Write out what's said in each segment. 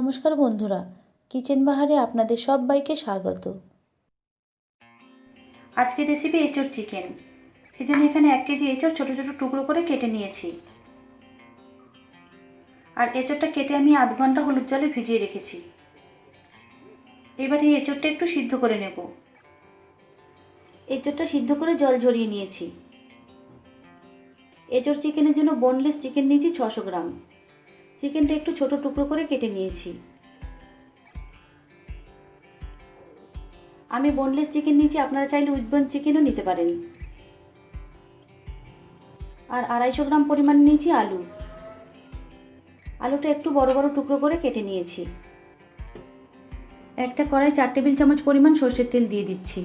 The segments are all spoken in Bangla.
নমস্কার বন্ধুরা, কিচেন বাহারে আপনাদের সবাইকে স্বাগত। আজকের রেসিপি এঁচোড় চিকেন এই জন্য এখানে এক কেজি এঁচোড় ছোটো ছোটো টুকরো করে কেটে নিয়েছি। আর এঁচোড়টা কেটে আমি আধ ঘণ্টা হলুদ জলে ভিজিয়ে রেখেছি। এবার এই এঁচোড়টা একটু সিদ্ধ করে নেব। এঁচোড়টা সিদ্ধ করে জল ঝরিয়ে নিয়েছি। এঁচোড় চিকেনের জন্য বোনলেস চিকেন নিয়েছি ছশো গ্রাম। চিকেনটা একটু ছোট টুকরো করে কেটে নিয়েছি। আমি বোনলেস চিকেন নিয়েছি, আপনারা চাইলে উইথ বোন চিকেনও নিতে পারেন। আর আড়াইশো গ্রাম পরিমাণ নিয়েছি আলু। আলুটা একটু বড় বড় টুকরো করে কেটে নিয়েছি। একটা কড়াই চার টেবিল চামচ পরিমাণ সর্ষের তেল দিয়ে দিচ্ছি।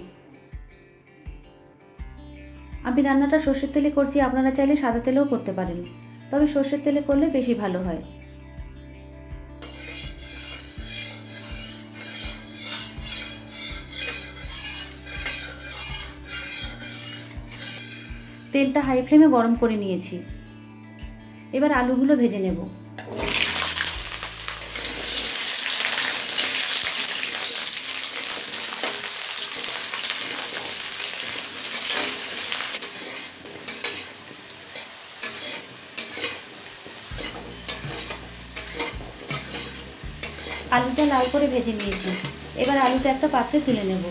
আমি রান্নাটা সর্ষের তেলে করছি, আপনারা চাইলে সাদা তেলেও করতে পারেন। তবে সর্ষের তেলে করলে বেশি ভালো হয়। তেলটা হাই ফ্লেমে গরম করে নিয়েছি। এবার আলুগুলো ভেজে নেব। আলুটা লাল করে ভেজে নিয়েছি। এবার আলুটা একটা পাত্রে তুলে নেব।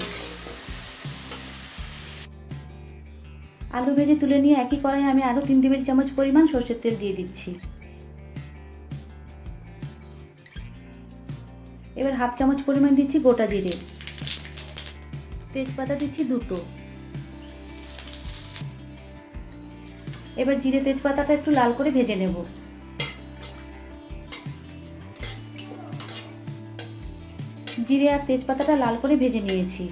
আলু ভেজে তুলে নিয়ে একই কড়াই আমি আরও তিন টেবিল চামচ পরিমাণ সর্ষের তেল দিয়ে দিচ্ছি। এবার হাফ চামচ পরিমাণ দিচ্ছি গোটা জিরে। তেজপাতা দিচ্ছি দুটো। এবার জিরে তেজপাতাটা একটু লাল করে ভেজে নেব। জিরে আর তেজপাতাটা লাল করে ভেজে নিয়েছি।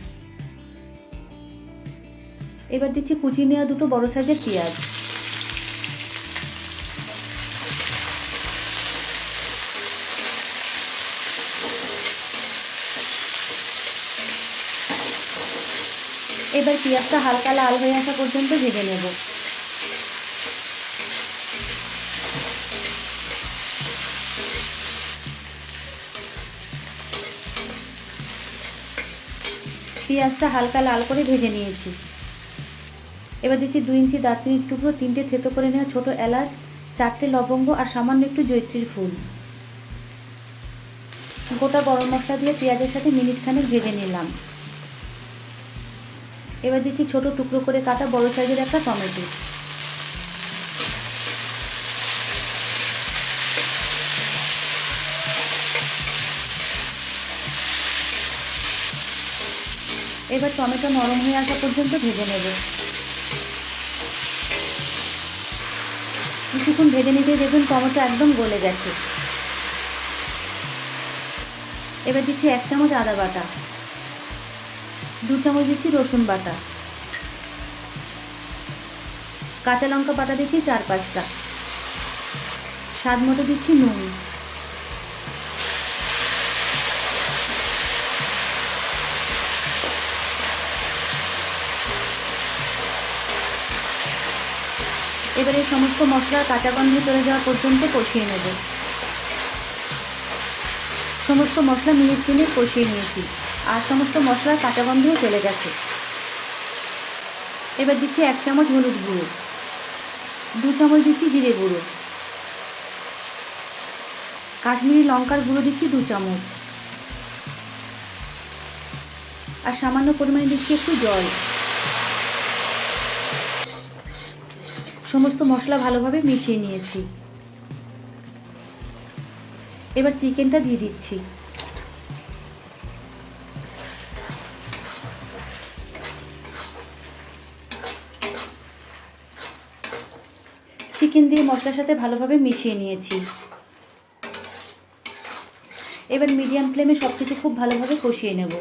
এবার দিচ্ছি কুচি নেওয়া দুটো বড় সাইজের পেঁয়াজ। এবার পেঁয়াজটা হালকা লাল হয়ে আসা পর্যন্ত ভেজে নেব। পেঁয়াজটা হালকা লাল করে ভেজে নিয়েছি। এবার দিচ্ছি দুই ইঞ্চি দারচিনির টুকরো, তিনটে থেতো করে নেওয়া ছোটো এলাচ, চারটে লবঙ্গ আর সামান্য একটু জৈত্রীর ফুল। গোটা গরম মশলা দিয়ে পেঁয়াজের সাথে মিনিট খানেক ভেজে নিলাম। এবার দিচ্ছি ছোট টুকরো করে কাটা বড় সাইজের একটা টমেটো। এবার টমেটো নরম হয়ে আসা পর্যন্ত ভেজে নেব। কিছুক্ষণ ভেজে নিতে দেখুন টমেটো একদম গলে গেছে। এবার দিচ্ছি এক চামচ আদা বাটা, দু চামচ দিচ্ছি রসুন বাটা। কাঁচা লঙ্কা বাটা দিচ্ছি চার পাঁচটা। স্বাদ মতো দিচ্ছি নুন। এবার সমস্ত মশলার কাঁচা গন্ধ চলে যাওয়া পর্যন্ত কষিয়ে নেব। সমস্ত মশলা মিনিট তিনে কষিয়ে নিয়েছি। আর সমস্ত মশলার কাঁচা গন্ধও চলে গেছে। এবার দিচ্ছি এক চামচ হলুদ গুঁড়ো। দু চামচ দিচ্ছি জিরে গুঁড়ো। কাশ্মীরি লঙ্কার গুঁড়ো দিচ্ছি দু চামচ। আর সামান্য পরিমাণে দিচ্ছি একটু জল। সমস্ত মশলা ভালোভাবে মিশিয়ে নিয়েছি। এবার চিকেনটা দিয়ে দিচ্ছি। চিকেন দিয়ে মশলার সাথে ভালোভাবে মিশিয়ে নিয়েছি। এবার মিডিয়াম ফ্লেমে সব কিছু খুব ভালোভাবে কষিয়ে নেব।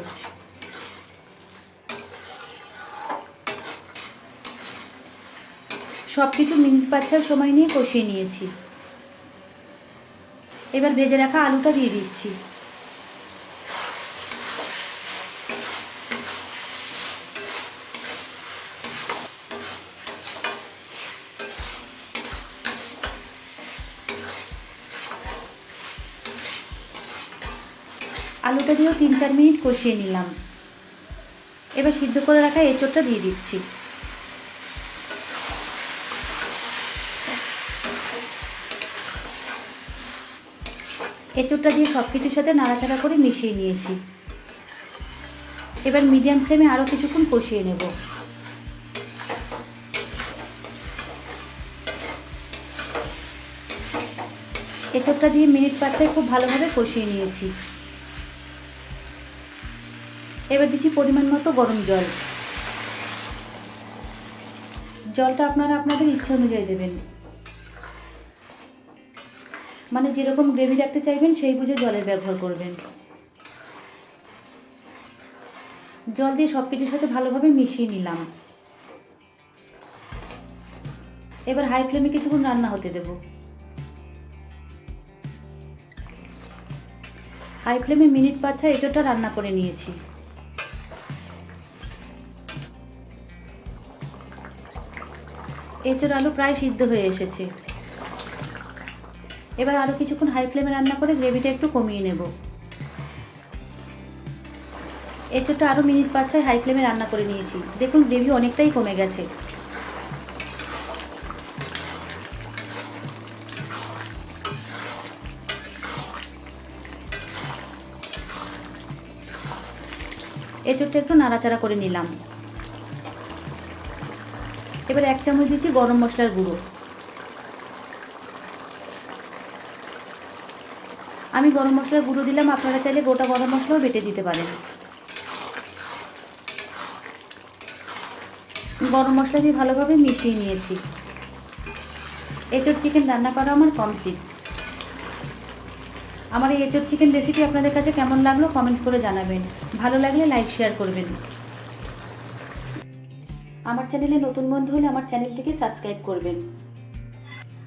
সব কিছু মিনিট পাঁচ ছয় সময় নিয়ে কষিয়ে নিয়েছি। এবার ভেজে রাখা আলুটা দিয়ে দিচ্ছি। আলুটা দিয়েও তিন চার মিনিট কষিয়ে নিলাম। এবার সিদ্ধ করে রাখা এঁচোড়টা দিয়ে দিচ্ছি। এঁচোড়টা দিয়ে সব কিছুর সাথে নাড়াচাড়া করে মিশিয়ে নিয়েছি। এবার মিডিয়াম ফ্লেমে আরও কিছুক্ষণ কষিয়ে নেব। এঁচোড়টা দিয়ে মিনিট পাঁচটায় খুব ভালোভাবে কষিয়ে নিয়েছি। এবার দিচ্ছি পরিমাণ মতো গরম জল। জলটা আপনারা আপনাদের ইচ্ছা অনুযায়ী দেবেন। মানে যেরকম গ্রেভি রাখতে চাইবেন, সেই বুঝে জলের ব্যবহার করবেন। জল দিয়ে সব কিছুর সাথে ভালোভাবে মিশিয়ে নিলাম। এবার হাই ফ্লেমে কিছুক্ষণ রান্না হতে দেব। হাই ফ্লেমে মিনিট পাঁচটা এঁচোড়টা রান্না করে নিয়েছি। এঁচোড় আলু প্রায় সিদ্ধ হয়ে এসেছে। এবার আরও কিছুক্ষণ হাই ফ্লেমে রান্না করে গ্রেভিটা একটু কমিয়ে নেব। এঁচোড়টা আরও মিনিট পাঁচ ছয় হাই ফ্লেমে রান্না করে নিয়েছি। দেখুন গ্রেভি অনেকটাই কমে গেছে। এঁচোড়টা একটু নাড়াচাড়া করে নিলাম। এবার এক চামচ দিচ্ছি গরম মশলার গুঁড়ো। আমি গরম মশলার গুঁড়ো দিলাম, আপনারা চাইলে গোটা গরম মশলাও বেটে দিতে পারেন। গরম মশলা দিয়ে ভালোভাবে মিশিয়ে নিয়েছি। এঁচোড় চিকেন রান্না করা আমার কমপ্লিট আমার এই এঁচোড় চিকেন রেসিপি আপনাদের কাছে কেমন লাগল কমেন্টস করে জানাবেন। ভালো লাগলে লাইক শেয়ার করবেন। আমার চ্যানেলে নতুন বন্ধু হলে আমার চ্যানেলটিকে সাবস্ক্রাইব করবেন।